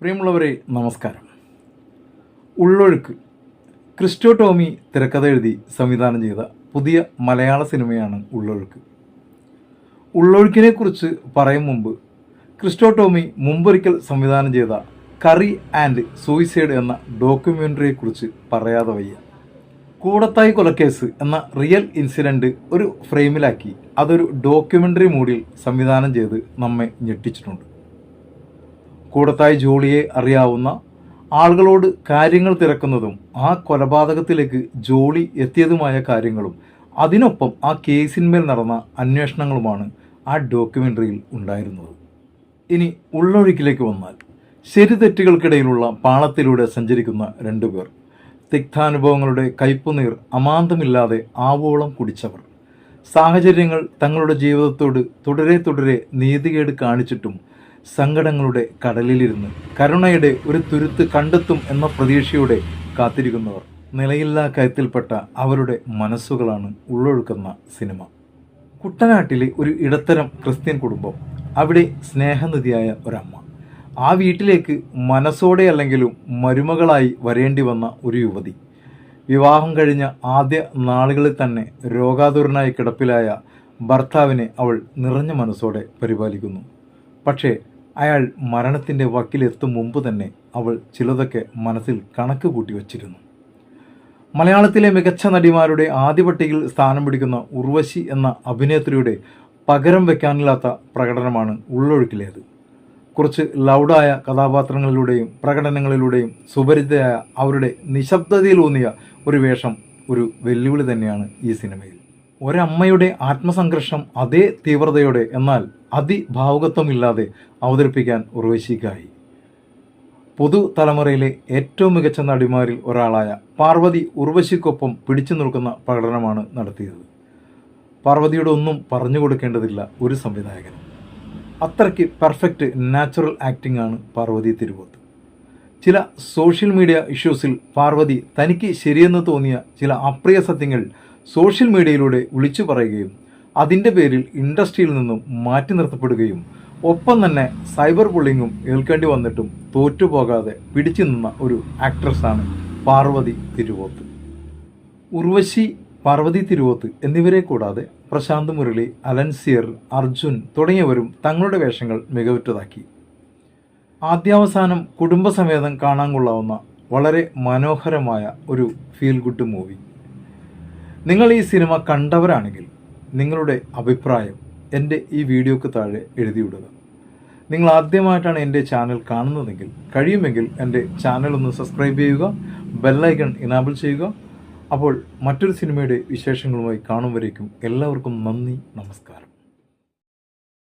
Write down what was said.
പ്രിയമുള്ളവരെ നമസ്കാരം. ഉള്ളൊഴുക്ക്. ക്രിസ്റ്റോ ടോമി തിരക്കഥ എഴുതി സംവിധാനം ചെയ്ത പുതിയ മലയാള സിനിമയാണ് ഉള്ളൊഴുക്ക്. ഉള്ളൊഴുക്കിനെ കുറിച്ച് പറയും മുമ്പ് ക്രിസ്റ്റോ ടോമി മുമ്പൊരിക്കൽ സംവിധാനം ചെയ്ത കറി ആൻഡ് സൂയിസൈഡ് എന്ന ഡോക്യുമെന്ററിയെക്കുറിച്ച് പറയാതെ വയ്യ. കൂടത്തായി കൊലക്കേസ് എന്ന റിയൽ ഇൻസിഡന്റ് ഒരു ഫ്രെയിമിലാക്കി അതൊരു ഡോക്യുമെന്ററി മൂഡിൽ സംവിധാനം ചെയ്ത് നമ്മെ ഞെട്ടിച്ചിട്ടുണ്ട്. കൂടത്തായി ജോളിയെ അറിയാവുന്ന ആളുകളോട് കാര്യങ്ങൾ തിരക്കുന്നതും ആ കൊലപാതകത്തിലേക്ക് ജോളി എത്തിയതുമായ കാര്യങ്ങളും അതിനൊപ്പം ആ കേസിന്മേൽ നടന്ന അന്വേഷണങ്ങളുമാണ് ആ ഡോക്യുമെന്ററിയിൽ ഉണ്ടായിരുന്നത്. ഇനി ഉള്ളൊഴുക്കിലേക്ക് വന്നാൽ ശരി തെറ്റുകൾക്കിടയിലുള്ള പാളത്തിലൂടെ സഞ്ചരിക്കുന്ന രണ്ടുപേർ തിക്താനുഭവങ്ങളുടെ കയ്പുനീർ അമാന്തമില്ലാതെ ആവോളം കുടിച്ചവർ. സാഹചര്യങ്ങൾ തങ്ങളുടെ ജീവിതത്തോട് തുടരെ തുടരെ നീതികേട് കാണിച്ചിട്ടും സങ്കടങ്ങളുടെ കടലിലിരുന്ന് കരുണയുടെ ഒരു തുരുത്ത് കണ്ടെത്തും എന്ന പ്രതീക്ഷയോടെ കാത്തിരിക്കുന്നവർ നിലയില്ലാ കയത്തിൽപ്പെട്ട അവരുടെ മനസ്സുകളാണ് ഉള്ളൊഴുക്കുന്ന സിനിമ. കുട്ടനാട്ടിലെ ഒരു ഇടത്തരം ക്രിസ്ത്യൻ കുടുംബം അവിടെ സ്നേഹനിധിയായ ഒരമ്മ. ആ വീട്ടിലേക്ക് മനസ്സോടെ അല്ലെങ്കിലും മരുമകളായി വരേണ്ടി വന്ന ഒരു യുവതി. വിവാഹം കഴിഞ്ഞ ആദ്യ നാളുകളിൽ തന്നെ രോഗാതുരനായി കിടപ്പിലായ ഭർത്താവിനെ അവൾ നിറഞ്ഞ മനസ്സോടെ പരിപാലിക്കുന്നു. പക്ഷേ അയാൾ മരണത്തിന്റെ വക്കിലെത്തും മുമ്പ് തന്നെ അവൾ ചിലതൊക്കെ മനസ്സിൽ കണക്ക് കൂട്ടി വച്ചിരുന്നു. മലയാളത്തിലെ മികച്ച നടിമാരുടെ ആദ്യ പട്ടികയിൽ സ്ഥാനം പിടിക്കുന്ന ഉർവശി എന്ന അഭിനേത്രിയുടെ പകരം വെക്കാനില്ലാത്ത പ്രകടനമാണ് ഉള്ളൊഴുക്കിലേത്. കുറച്ച് ലൗഡായ കഥാപാത്രങ്ങളിലൂടെയും പ്രകടനങ്ങളിലൂടെയും സുപരിചിതയായ അവരുടെ നിശബ്ദതയിലൂന്നിയ ഒരു വേഷം ഒരു വെല്ലുവിളി തന്നെയാണ് ഈ സിനിമയിൽ. ഒരമ്മയുടെ ആത്മസംഘർഷം അതേ തീവ്രതയോടെ എന്നാൽ അതിഭാവുകത്വമില്ലാതെ അവതരിപ്പിക്കാൻ ഉർവശിക്കായി. പുതുതലമുറയിലെ ഏറ്റവും മികച്ച നടിമാരിൽ ഒരാളായ പാർവതി ഉർവശിക്കൊപ്പം പിടിച്ചു നിൽക്കുന്ന പ്രകടനമാണ് നടത്തിയത്. പാർവതിയുടെ ഒന്നും പറഞ്ഞു കൊടുക്കേണ്ടതില്ല ഒരു സംവിധായകൻ. അത്രയ്ക്ക് പെർഫെക്റ്റ് നാച്ചുറൽ ആക്ടിംഗ് ആണ് പാർവതി തിരുവോത്ത്. ചില സോഷ്യൽ മീഡിയ ഇഷ്യൂസിൽ പാർവതി തനിക്ക് ശരിയെന്ന് തോന്നിയ ചില അപ്രിയ സത്യങ്ങൾ സോഷ്യൽ മീഡിയയിലൂടെ വിളിച്ചു പറയുകയും അതിന്റെ പേരിൽ ഇൻഡസ്ട്രിയിൽ നിന്നും മാറ്റി നിർത്തപ്പെടുകയും ഒപ്പം തന്നെ സൈബർ ബുള്ളിങ്ങും ഏൽക്കേണ്ടി വന്നിട്ടും തോറ്റുപോകാതെ പിടിച്ചു നിന്ന ഒരു ആക്ട്രസ്സാണ് പാർവതി തിരുവോത്ത്. ഉർവശി പാർവതി തിരുവോത്ത് എന്നിവരെ കൂടാതെ പ്രശാന്ത് മുരളി അലൻസിയർ അർജുൻ തുടങ്ങിയവരും തങ്ങളുടെ വേഷങ്ങൾ മികവുറ്റതാക്കി. ആദ്യാവസാനം കുടുംബസമേതം കാണാൻ കൊള്ളാവുന്ന വളരെ മനോഹരമായ ഒരു ഫീൽ ഗുഡ് മൂവി നിങ്ങൾ ഈ സിനിമ കണ്ടവരാണെങ്കിൽ നിങ്ങളുടെ അഭിപ്രായം എന്റെ ഈ വീഡിയോക്ക് താഴെ എഴുതിയിടുക. നിങ്ങൾ ആദ്യമായിട്ടാണ് എന്റെ ചാനൽ കാണുന്നതെങ്കിൽ കഴിയുമെങ്കിൽ എന്റെ ചാനൽ ഒന്ന് സബ്സ്ക്രൈബ് ചെയ്യുക ബെല്ലൈക്കൺ ഇനാബിൾ ചെയ്യുക. അപ്പോൾ മറ്റൊരു സിനിമയുടെ വിശേഷങ്ങളുമായി കാണും എല്ലാവർക്കും നന്ദി നമസ്കാരം.